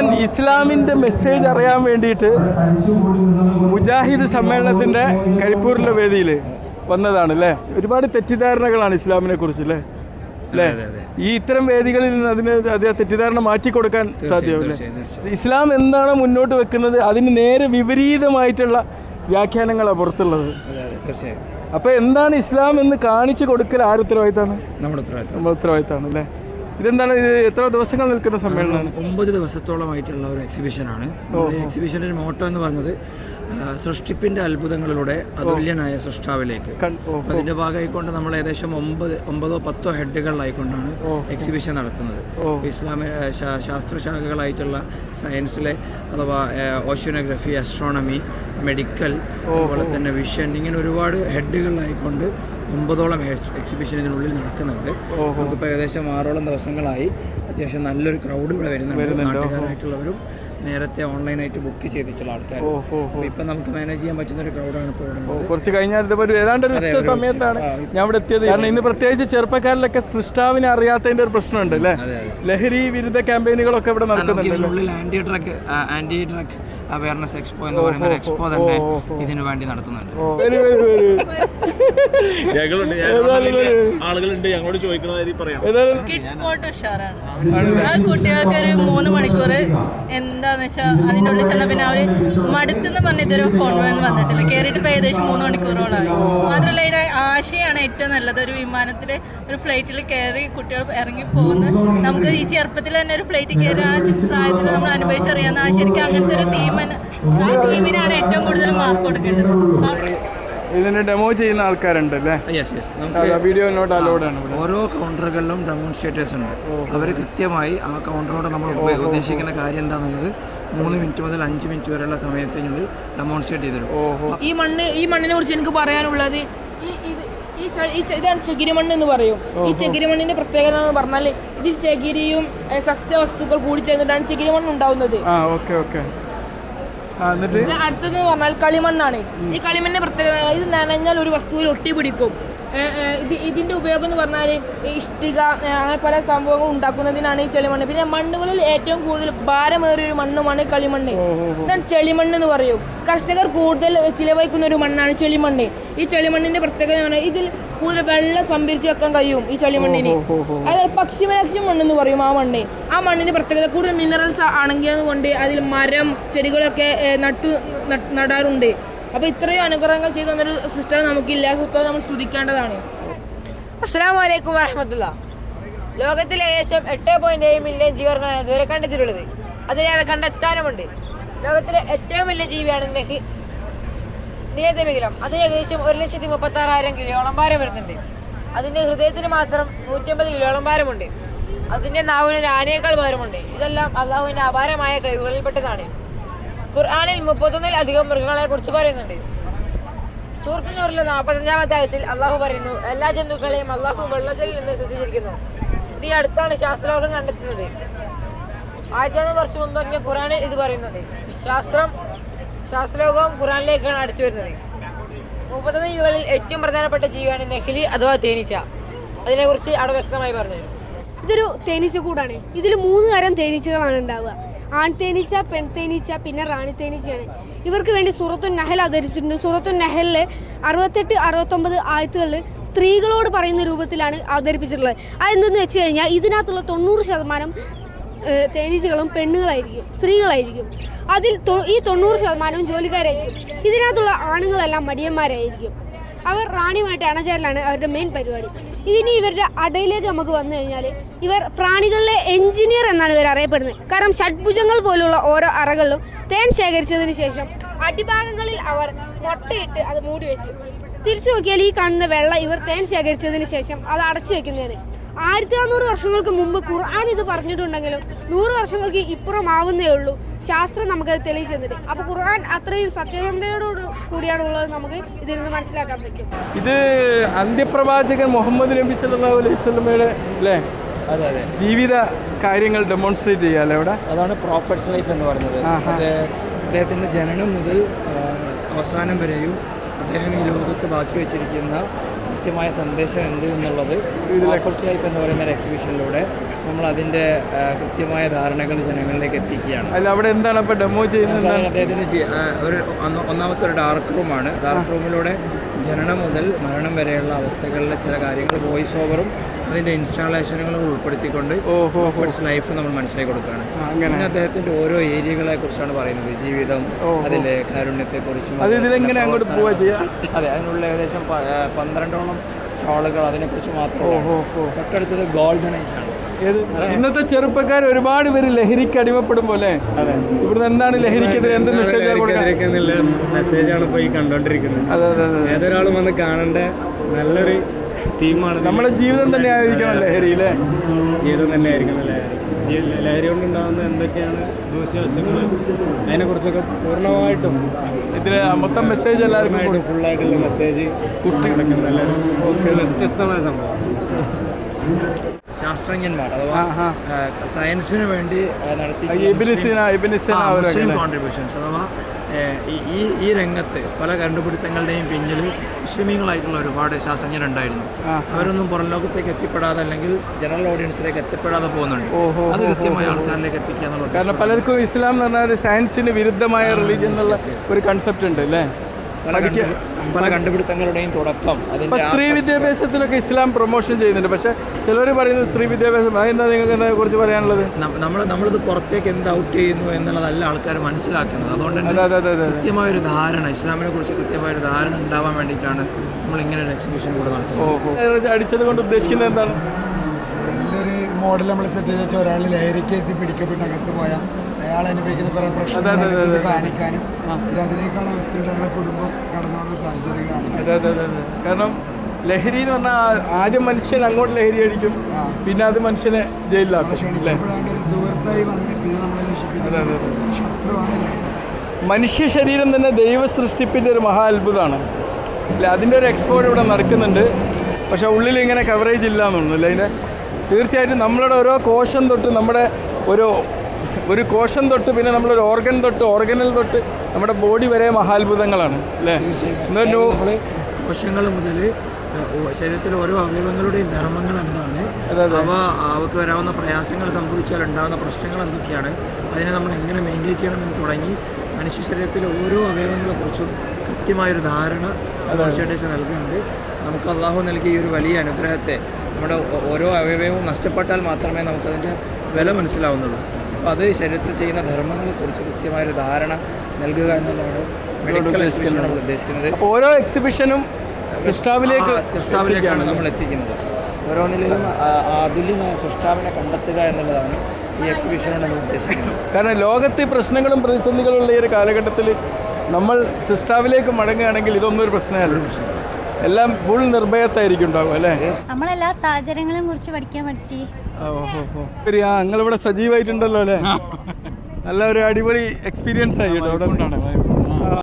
ഞാൻ ഇസ്ലാമിന്റെ മെസ്സേജ് അറിയാൻ വേണ്ടിയിട്ട് മുജാഹിദ് സമ്മേളനത്തിന്റെ കരിപ്പൂരിലെ വേദിയിൽ വന്നതാണ് അല്ലേ? ഒരുപാട് തെറ്റിദ്ധാരണകളാണ് ഇസ്ലാമിനെ കുറിച്ച് അല്ലേ? അല്ലേ? ഈ ഇത്തരം വേദികളിൽ നിന്ന് അതിന് അത് തെറ്റിദ്ധാരണ മാറ്റിക്കൊടുക്കാൻ സാധ്യമല്ലേ ഇസ്ലാം എന്താണ് മുന്നോട്ട് വെക്കുന്നത്? അതിന് നേരെ വിപരീതമായിട്ടുള്ള വ്യാഖ്യാനങ്ങളാണ് പുറത്തുള്ളത്. അപ്പൊ എന്താണ് ഇസ്ലാം എന്ന് കാണിച്ചു കൊടുക്കൽ ആരുത്തരവാദിത്താണ് നമ്മുടെ ഉത്തരവാദിത്തമാണ് അല്ലേ? ഇതെന്താണ് ഇത് എത്ര ദിവസങ്ങൾ നിൽക്കുന്ന സമ്മേളനമാണ്? ഒമ്പത് ദിവസത്തോളമായിട്ടുള്ള ഒരു എക്സിബിഷനാണ് എക്സിബിഷന്റെ ഒരു മോട്ടോ എന്ന് പറഞ്ഞത് സൃഷ്ടിപ്പിന്റെ സൃഷ്ടിപ്പിന്റെ അത്ഭുതങ്ങളിലൂടെ അതുല്യനായ സൃഷ്ടാവിലേക്ക്. അതിന്റെ അതിന്റെ ഭാഗമായിക്കൊണ്ട് നമ്മൾ ഏകദേശം ഒമ്പത് ഒമ്പതോ പത്തോ ഹെഡുകളിലായിക്കൊണ്ടാണ് എക്സിബിഷൻ നടത്തുന്നത്. ഇസ്ലാമി ഇസ്ലാമിക ശാസ്ത്രശാഖകളായിട്ടുള്ള സയൻസിലെ അഥവാ ഓഷ്യനോഗ്രഫി അസ്ട്രോണമി മെഡിക്കൽ അതുപോലെ തന്നെ വിഷൻ ഇങ്ങനെ ഒരുപാട് ഹെഡുകളിലായിക്കൊണ്ട് ഒമ്പതോളം എക്സിബിഷൻ ഇതിനുള്ളിൽ നടക്കുന്നുണ്ട്. നമുക്കിപ്പോൾ ഏകദേശം ആറോളം ദിവസങ്ങളായി. അത്യാവശ്യം നല്ലൊരു ക്രൗഡ് ഇവിടെ വരുന്നുണ്ട്. നാട്ടുകാരായിട്ടുള്ളവരും നേരത്തെ ഓൺലൈനായിട്ട് ബുക്ക് ചെയ്തിട്ടുള്ള ആൾക്കാർ ഇപ്പൊ നമുക്ക് മാനേജ് ചെയ്യാൻ പറ്റുന്ന ഒരു ക്രൗഡാണ് ഇപ്പോൾ ഇവിടെ കുറച്ച് കഴിഞ്ഞാൽ ഇതുപോലെ ഒരു ഏതാണ്ട് ഒരു സമയത്താണ് ഞാൻ ഇവിടെ എത്തിയത്. കാരണം ഇന്ന് പ്രത്യേകിച്ച് ചെറുപ്പക്കാരിലൊക്കെ സൃഷ്ടാവിനെ അറിയാത്തതിന്റെ ഒരു പ്രശ്നമുണ്ട് അല്ലേ? ലഹരി വിരുദ്ധ ക്യാമ്പയിനുകളൊക്കെ ഇവിടെ നടക്കുന്നുണ്ട് anti drug anti drug awareness expo എന്ന് പറയുന്ന ഒരു എക്സ്പോ തന്നെ ഇതിനു വേണ്ടി നടത്തുന്നുണ്ട്. ഞങ്ങളുണ്ട് ആളുകളുണ്ട് ഞങ്ങളോട് ചോദിക്കണ കാര്യം പറയാം. കിഡ്സ് ഫോട്ടോ ഉഷാറാണ് അത് കുട്ടികൾക്ക് ഒരു മൂന്ന് മണിക്കൂർ എന്താന്ന് വെച്ചാൽ അതിനുള്ളിൽ ചെന്ന ചെന്നാൽ പിന്നെ അവർ മടുത്തെന്ന് പറഞ്ഞ ഇതൊരു ഫോൺ വന്നിട്ടില്ല. കയറിയിട്ട് ഇപ്പോൾ ഏകദേശം മൂന്ന് മണിക്കൂറോളായി. മാത്രമല്ല ആശയാണ് ഏറ്റവും നല്ലത്. ഒരു വിമാനത്തിൽ ഒരു ഫ്ലൈറ്റിൽ കയറി കുട്ടികൾ ഇറങ്ങി പോകുന്ന നമുക്ക് ഈ ചെറുപ്പത്തിൽ തന്നെ ഒരു ഫ്ലൈറ്റിൽ കയറി ആ പ്രായത്തിൽ നമ്മൾ അനുഭവിച്ചറിയാവുന്ന ആ ശരിക്കും അങ്ങനത്തെ ഒരു തീം ആ ടീമിനാണ് ഏറ്റവും കൂടുതൽ മാർക്ക് കൊടുക്കേണ്ടത്. ഇതിന് ഡെമോ ചെയ്യുന്ന ആൾക്കാരുണ്ട് അല്ലേ? യെസ് യെസ് നമുക്ക് വീഡിയോ നോട്ട് അലൗഡ് ആണ് ഓരോ കൗണ്ടറുകളിലും ഡെമോൺസ്ട്രേറ്റേഴ്സ് ഉണ്ട്. അവർ കൃത്യമായി ആ കൗണ്ടറോട് നമ്മൾ ഉദ്ദേശിക്കുന്ന കാര്യം എന്താണെന്നുള്ളത് മൂന്ന് മിനിറ്റ് മുതൽ അഞ്ച് മിനിറ്റ് വരെയുള്ള സമയത്തിനുള്ളിൽ ഡെമോൺസ്ട്രേറ്റ് ചെയ്തിരും ഓഹോ ഈ മണ്ണ് ഈ മണ്ണിനെ കുറിച്ച് എനിക്ക് പറയാനുള്ളത് ഈ ഇത് ഇതാണ് ചകിരി മണ്ണ് എന്ന് പറയും. ഈ ചകിരി മണ്ണിന്റെ പ്രത്യേകത എന്ന് പറഞ്ഞാൽ ഇതിൽ ചകിരിയും സസ്യ വസ്തുക്കൾ കൂടി ചേർന്നിട്ടാണ് ചകിരി മണ്ണ് ഉണ്ടാവുന്നത്. ആ ഓക്കെ ഓക്കെ. ആ അടുത്തെന്ന് പറഞ്ഞാൽ കളിമണ്ണാണ്. ഈ കളിമണ്ണിന്റെ പ്രത്യേകത ഇത് നനഞ്ഞാൽ ഒരു വസ്തുവിൽ ഒട്ടിപ്പിടിക്കും ഏ, ഏ, ഇത് ഇതിന്റെ ഉപയോഗം എന്ന് പറഞ്ഞാൽ ഇഷ്ടിക അങ്ങനെ പല സംഭവങ്ങൾ ഉണ്ടാക്കുന്നതിനാണ് ഈ ചെളിമണ്ണ്. പിന്നെ മണ്ണുകളിൽ ഏറ്റവും കൂടുതൽ ഭാരമേറിയ ഒരു മണ്ണുമാണ് കളിമണ്ണ്. ഞാൻ ചെളിമണ്ണ് എന്ന് പറയും. കർഷകർ കൂടുതൽ ചിലവഴിക്കുന്ന ഒരു മണ്ണാണ് ചെളിമണ്ണ്. ഈ ചെളിമണ്ണിന്റെ പ്രത്യേകത എന്ന് പറഞ്ഞാൽ ഇതിൽ കൂടുതൽ വെള്ളം സംഭരിച്ച് വെക്കാൻ കഴിയും ഈ ചെളിമണ്ണിന്. അതായത് പക്ഷിമലക്ഷ്യം മണ്ണെന്ന് പറയും ആ മണ്ണ്. ആ മണ്ണിന്റെ പ്രത്യേകത കൂടുതൽ മിനറൽസ് ആണെങ്കിൽ കൊണ്ട് അതിൽ മരം ചെടികളൊക്കെ നട്ടു നടാറുണ്ട്. അപ്പോൾ ഇത്രയും അനുഗ്രഹങ്ങൾ ചെയ്തു തന്നൊരു സിസ്റ്റം നമുക്കില്ല. സിസ്റ്റം നമ്മൾ സ്തുതിക്കേണ്ടതാണ്. അസ്സാം വലൈക്കും വരഹമത്തുള്ള ലോകത്തിലെ ഏകദേശം എട്ട് പോയിന്റ് ഏഴ് മില്യൺ ജീവകളാണ് ഇതുവരെ കണ്ടെത്തിയിട്ടുള്ളത്. അതിലേറെ കണ്ടെത്താനുമുണ്ട്. ലോകത്തിലെ ഏറ്റവും വലിയ ജീവിയാണ് നെഹി. നിയതമികലം. അത് ഏകദേശം ഒരു ലക്ഷത്തി മുപ്പത്തി ആറായിരം കിലോളം ഭാരം വരുന്നുണ്ട്. അതിന്റെ ഹൃദയത്തിന് മാത്രം നൂറ്റമ്പത് കിലോളം ഭാരമുണ്ട്. അതിന്റെ നാവിന് ആനയേക്കാൾ ഭാരമുണ്ട്. ഇതെല്ലാം അള്ളാഹുവിന്റെ അപാരമായ കഴിവുകളിൽപ്പെട്ടതാണ്. ഖുർആാനിൽ മുപ്പത്തൊന്നിൽ അധികം മൃഗങ്ങളെ കുറിച്ച് പറയുന്നുണ്ട്. സൂറത്തിനൂറിലെ നാൽപ്പത്തഞ്ചാമത്തെ ആയത്തിൽ അള്ളാഹു പറയുന്നു എല്ലാ ജന്തുക്കളെയും അള്ളാഹു വെള്ളത്തിൽ നിന്ന് സൃഷ്ടിച്ചിരിക്കുന്നു ഇത് ഈ അടുത്താണ് ശാസ്ത്രലോകം കണ്ടെത്തുന്നത്. ആയിരത്തി വർഷം മുമ്പ് പറഞ്ഞ ഖുറാനിൽ ഇത് പറയുന്നുണ്ട് ശാസ്ത്രം ശാസ്ത്രലോകവും ഖുറാനിലേക്കാണ് അടുത്തു വരുന്നത്. മുപ്പത്തൊന്ന് ജീവികളിൽ ഏറ്റവും പ്രധാനപ്പെട്ട ജീവിയാണ് നെഹ്ലി അഥവാ തേനീച്ച. അതിനെക്കുറിച്ച് അവിടെ വ്യക്തമായി പറഞ്ഞു ഇതൊരു തേനീച്ചക്കൂടാണ്. ഇതിൽ മൂന്ന് തരം തേനീച്ചകളാണ് ഉണ്ടാവുക. ആൺ തേനീച്ച പെൺ തേനീച്ച പിന്നെ റാണി തേനീച്ചയാണ് ഇവർക്ക് വേണ്ടി സൂറത്തു നഹൽ അവതരിച്ചിട്ടുണ്ട്. സൂറത്തു നഹലിൽ അറുപത്തെട്ട് അറുപത്തൊമ്പത് ആയത്തുകളിൽ സ്ത്രീകളോട് പറയുന്ന രൂപത്തിലാണ് അവതരിപ്പിച്ചിട്ടുള്ളത്. അതെന്തെന്ന് വെച്ച് കഴിഞ്ഞാൽ ഇതിനകത്തുള്ള തൊണ്ണൂറ് ശതമാനം തേനീച്ചകളും പെണ്ണുകളായിരിക്കും സ്ത്രീകളായിരിക്കും. അതിൽ ഈ തൊണ്ണൂറ് ശതമാനവും ജോലിക്കാരായിരിക്കും. ഇതിനകത്തുള്ള ആണുങ്ങളെല്ലാം മടിയന്മാരായിരിക്കും. അവർ റാണിയുമായിട്ട് അണചേരലാണ് അവരുടെ മെയിൻ പരിപാടി. ഇനി ഇവരുടെ അടയിലേക്ക് നമുക്ക് വന്നു കഴിഞ്ഞാൽ ഇവർ പ്രാണികളിലെ എഞ്ചിനീയർ എന്നാണ് ഇവർ അറിയപ്പെടുന്നത്. കാരണം ഷഡ്ഭുജങ്ങൾ പോലുള്ള ഓരോ അറകളിലും തേൻ ശേഖരിച്ചതിന് ശേഷം അടിഭാഗങ്ങളിൽ അവർ മുട്ടയിട്ട് അത് മൂടി വയ്ക്കും തിരിച്ചു നോക്കിയാൽ ഈ കാണുന്ന വെള്ളം ഇവർ തേൻ ശേഖരിച്ചതിന് ശേഷം അത് അടച്ചു വെക്കുന്നതാണ്. ആയിരത്തി നാനൂറ് വർഷങ്ങൾക്ക് മുമ്പ് ഖുർആൻ ഇത് പറഞ്ഞിട്ടുണ്ടെങ്കിലും നൂറ് വർഷങ്ങൾക്ക് ഇപ്പുറം ആവുന്നേ ഉള്ളൂ. ശാസ്ത്രം നമുക്ക് തെളിയിച്ചു തന്നിട്ട്. അപ്പോൾ ഖുർആൻ അത്രയും സത്യസന്ധതയോട് കൂടിയാണ് ഉള്ളത് നമുക്ക് ഇതിൽ നിന്ന് മനസ്സിലാക്കാൻ പറ്റും. ഇത് അന്ത്യപ്രവാചകൻ മുഹമ്മദ് നബി സല്ലല്ലാഹു അലൈഹി വസല്ലമയുടെ അല്ലേ അതെ അതെ. ജീവിത കാര്യങ്ങൾ ഡെമോൺസ്ട്രേറ്റ് ചെയ്യാല്ലേ ഇവിടെ? അതാണ് പ്രോഫറ്റ്സ് ലൈഫ് എന്ന് പറയുന്നത്. അദ്ദേഹത്തിന്റെ അദ്ദേഹത്തിന്റെ ജനനം മുതൽ അവസാനം വരെയും അദ്ദേഹം ഈ ലോകത്ത് ബാക്കി വെച്ചിരിക്കുന്ന കൃത്യമായ സന്ദേശം എന്ത് എന്നുള്ളത് ഫോർച്ച് ലൈഫ് എന്ന് പറയുന്ന ഒരു എക്സിബിഷനിലൂടെ നമ്മൾ അതിന്റെ കൃത്യമായ ധാരണകൾ ജനങ്ങളിലേക്ക് എത്തിക്കുകയാണ്. അല്ല അവിടെ എന്താണ് അപ്പോൾ ഡെമോ ചെയ്യുന്നത് അദ്ദേഹത്തിന് ഒരു ഒന്നാമത്തെ ഒരു ഡാർക്ക് റൂമാണ് ഡാർക്ക് റൂമിലൂടെ ജനനം മുതൽ മരണം വരെയുള്ള അവസ്ഥകളിലെ ചില കാര്യങ്ങൾ വോയിസ് ഓവറും അതിന്റെ ഇൻസ്റ്റാളേഷനുകളും ഉൾപ്പെടുത്തിക്കൊണ്ട് ഓഹോ ലൈഫ് നമ്മൾ മനസ്സിലാക്കി കൊടുക്കുകയാണ്. അങ്ങനെ. പിന്നെ അദ്ദേഹത്തിന്റെ ഓരോ ഏരിയകളെ കുറിച്ചാണ് പറയുന്നത്. ജീവിതം അതിലെ കാരുണ്യത്തെക്കുറിച്ചും അത് ഇതിലെങ്ങനെ അങ്ങോട്ട് പോവുക ചെയ്യാം? അതെ അതിനുള്ള ഏകദേശം പന്ത്രണ്ടോളം സ്റ്റാളുകൾ അതിനെക്കുറിച്ച് ഓഹോ മാത്രം തൊട്ടടുത്തത് ഗോൾഡൻ ഏജ് ആണ്. ഇന്നത്തെ ചെറുപ്പക്കാർ ഒരുപാട് പേര് ലഹരിക്ക് അടിമപ്പെടും പോലെ. ഇവിടുന്ന് എന്താണ് ലഹരിക്കെതിരെ എന്ത് മെസ്സേജ് മെസ്സേജാണ് ഇപ്പോൾ ഈ കണ്ടോണ്ടിരിക്കുന്നത്. അതെ അതെ അതെ. ഏതൊരാളും വന്ന് കാണേണ്ട? നല്ലൊരു തീമാണ് നമ്മുടെ ജീവിതം തന്നെ ആയിരിക്കണം ലഹരി അല്ലേ? ജീവിതം തന്നെയായിരിക്കണം ലഹരി. ജീ- ലഹരി കൊണ്ടുണ്ടാകുന്ന എന്തൊക്കെയാണ് ദൂഷ്യവശങ്ങൾ അതിനെക്കുറിച്ചൊക്കെ പൂർണമായിട്ടും ഇതിൽ മൊത്തം മെസ്സേജ് എല്ലാവർക്കും കൊടുക്കും. ഫുള്ളായിട്ടുള്ള മെസ്സേജ് കുട്ടികളൊക്കെ നല്ലൊരു ഒരു വ്യത്യസ്തമായ സംഭവം. ശാസ്ത്രജ്ഞന്മാർ അഥവാ സയൻസിന് വേണ്ടി നടത്തി ഇബ്നു സീന, ഇബ്നു സീന അവരൊക്കെ മുസ്ലിം കോൺട്രിബ്യൂഷൻസ് അഥവാ ഈ- ഈ രംഗത്ത് പല കണ്ടുപിടുത്തങ്ങളുടെയും പിന്നിൽ മുസ്ലിമീങ്ങളായിട്ടുള്ള ഒരുപാട് ശാസ്ത്രജ്ഞരുണ്ടായിരുന്നു. അവരൊന്നും പുറം ലോകത്തേക്ക് എത്തിപ്പെടാതെ അല്ലെങ്കിൽ ജനറൽ ഓഡിയൻസിലേക്ക് എത്തിപ്പെടാതെ പോകുന്നുണ്ട്. അത് കൃത്യമായ ആൾക്കാരിലേക്ക് എത്തിക്കുക എന്നുള്ളത് കാരണം പലർക്കും ഇസ്ലാം എന്ന് പറഞ്ഞാൽ ഒരു സയൻസിന് വിരുദ്ധമായ റിലീജിയൻ എന്നുള്ള ഒരു കൺസെപ്റ്റ് ഉണ്ട് അല്ലേ? പല കണ്ടുപിടുത്തങ്ങളുടെയും തുടക്കം സ്ത്രീ വിദ്യാഭ്യാസത്തിലൊക്കെ ഇസ്ലാം പ്രൊമോഷൻ ചെയ്യുന്നുണ്ട്. പക്ഷെ ചിലർ പറയുന്നത് സ്ത്രീ വിദ്യാഭ്യാസം അതെന്താ നിങ്ങൾക്ക് എന്താ കുറിച്ച് പറയാനുള്ളത്? നമ്മൾ നമ്മളിത് പുറത്തേക്ക് എന്ത് ഔട്ട് ചെയ്യുന്നു എന്നുള്ളതല്ല ആൾക്കാർ മനസ്സിലാക്കുന്നത്. അതുകൊണ്ട് തന്നെ കൃത്യമായ ഒരു ധാരണ ഇസ്ലാമിനെ കുറിച്ച് കൃത്യമായ ഒരു ധാരണ ഉണ്ടാവാൻ വേണ്ടിയിട്ടാണ് നമ്മൾ ഇങ്ങനെ ഒരു എക്സിബിഷൻ കൂടെ നടത്തുന്നത്. അടിച്ചത് കൊണ്ട് ഉദ്ദേശിക്കുന്നത് എന്താണ്? നല്ലൊരു മോഡൽ നമ്മൾ സെറ്റ് ചെയ്ത് വെച്ചാൽ ഒരാൾ ലഹരി കേസ് പിടിക്കപ്പെട്ട് അകത്ത് പോയാൽ അയാൾ അനുഭവിക്കുന്ന കുറേ പ്രശ്നങ്ങൾ. കാണിക്കാനും അതിനേക്കാൾ അവസ്ഥയിൽ ഞങ്ങളുടെ കുടുംബം കടന്നു വന്ന സാഹചര്യം അതെ. കാരണം ലഹരി എന്ന് പറഞ്ഞാൽ ആദ്യം മനുഷ്യൻ അങ്ങോട്ട് ലഹരി അടിക്കും. പിന്നെ അത് മനുഷ്യനെ ജയിലിലാക്കും മനുഷ്യ ശരീരം തന്നെ ദൈവ സൃഷ്ടിപ്പിന്റെ ഒരു മഹാ അത്ഭുതമാണ് അല്ല? അതിന്റെ ഒരു എക്സ്പോർ ഇവിടെ നടക്കുന്നുണ്ട്. പക്ഷെ ഉള്ളിൽ ഇങ്ങനെ കവറേജ് ഇല്ല എന്നുള്ളൂ അല്ലേ? അതിന്റെ തീർച്ചയായിട്ടും നമ്മളുടെ ഓരോ കോശം തൊട്ട് നമ്മുടെ ഒരു ഒരു കോശം തൊട്ട് പിന്നെ നമ്മളൊരു ഓർഗൻ തൊട്ട് ഓർഗനിൽ തൊട്ട് നമ്മുടെ ബോഡി വരെ മഹാത്ഭുതങ്ങളാണ് അല്ലേ? കോശങ്ങൾ മുതൽ ശരീരത്തിലെ ഓരോ അവയവങ്ങളുടെയും ധർമ്മങ്ങൾ എന്താണ്. അവ അവക്ക് വരാവുന്ന പ്രയാസങ്ങൾ സംഭവിച്ചാൽ ഉണ്ടാകുന്ന പ്രശ്നങ്ങൾ എന്തൊക്കെയാണ്? അതിനെ നമ്മൾ എങ്ങനെ മെയിന്റെയിൻ ചെയ്യണമെന്ന് തുടങ്ങി മനുഷ്യ ശരീരത്തിലെ ഓരോ അവയവങ്ങളെക്കുറിച്ചും കൃത്യമായൊരു ധാരണ കോൺഷ്യന്റേഷൻ നൽകുന്നുണ്ട്. നമുക്ക് അള്ളാഹു നൽകിയ ഈ ഒരു വലിയ അനുഗ്രഹത്തെ നമ്മുടെ ഓരോ അവയവവും നഷ്ടപ്പെട്ടാൽ മാത്രമേ നമുക്കതിന്റെ വില മനസ്സിലാവുന്നുള്ളൂ. അപ്പോൾ അത് ശരീരത്തിൽ ചെയ്യുന്ന ധർമ്മങ്ങളെക്കുറിച്ച് കൃത്യമായൊരു ധാരണ നൽകുക എന്നുള്ളതാണ് മെഡിക്കൽ എക്സിബിഷൻ നമ്മൾ ഉദ്ദേശിക്കുന്നത്. ഓരോ എക്സിബിഷനും സൃഷ്ടാവിലേക്ക് സൃഷ്ടാവിലേക്കാണ് നമ്മൾ എത്തിക്കുന്നത്. ഓരോന്നിലെയും അതുല്യമായ സൃഷ്ടാവിനെ കണ്ടെത്തുക എന്നുള്ളതാണ് ഈ എക്സിബിഷനോട് നമ്മൾ ഉദ്ദേശിക്കുന്നത്. കാരണം ലോകത്തെ പ്രശ്നങ്ങളും പ്രതിസന്ധികളുള്ള ഈ ഒരു കാലഘട്ടത്തിൽ നമ്മൾ സൃഷ്ടാവിലേക്ക് മടങ്ങുകയാണെങ്കിൽ ഇതൊന്നും ഒരു പ്രശ്നമല്ല. എല്ലാം ഫുൾ നിർഭയത്തായിരിക്കും ഉണ്ടാവും അല്ലേ? നമ്മളെല്ലാ സാഹചര്യങ്ങളെയും കുറിച്ച് പഠിക്കാൻ പറ്റി. ശരി ആ നിങ്ങളിവിടെ സജീവമായിട്ടുണ്ടല്ലോ അല്ലേ? നല്ല ഒരു അടിപൊളി എക്സ്പീരിയൻസ് ആയിട്ടോ അവിടെ. അവിടെ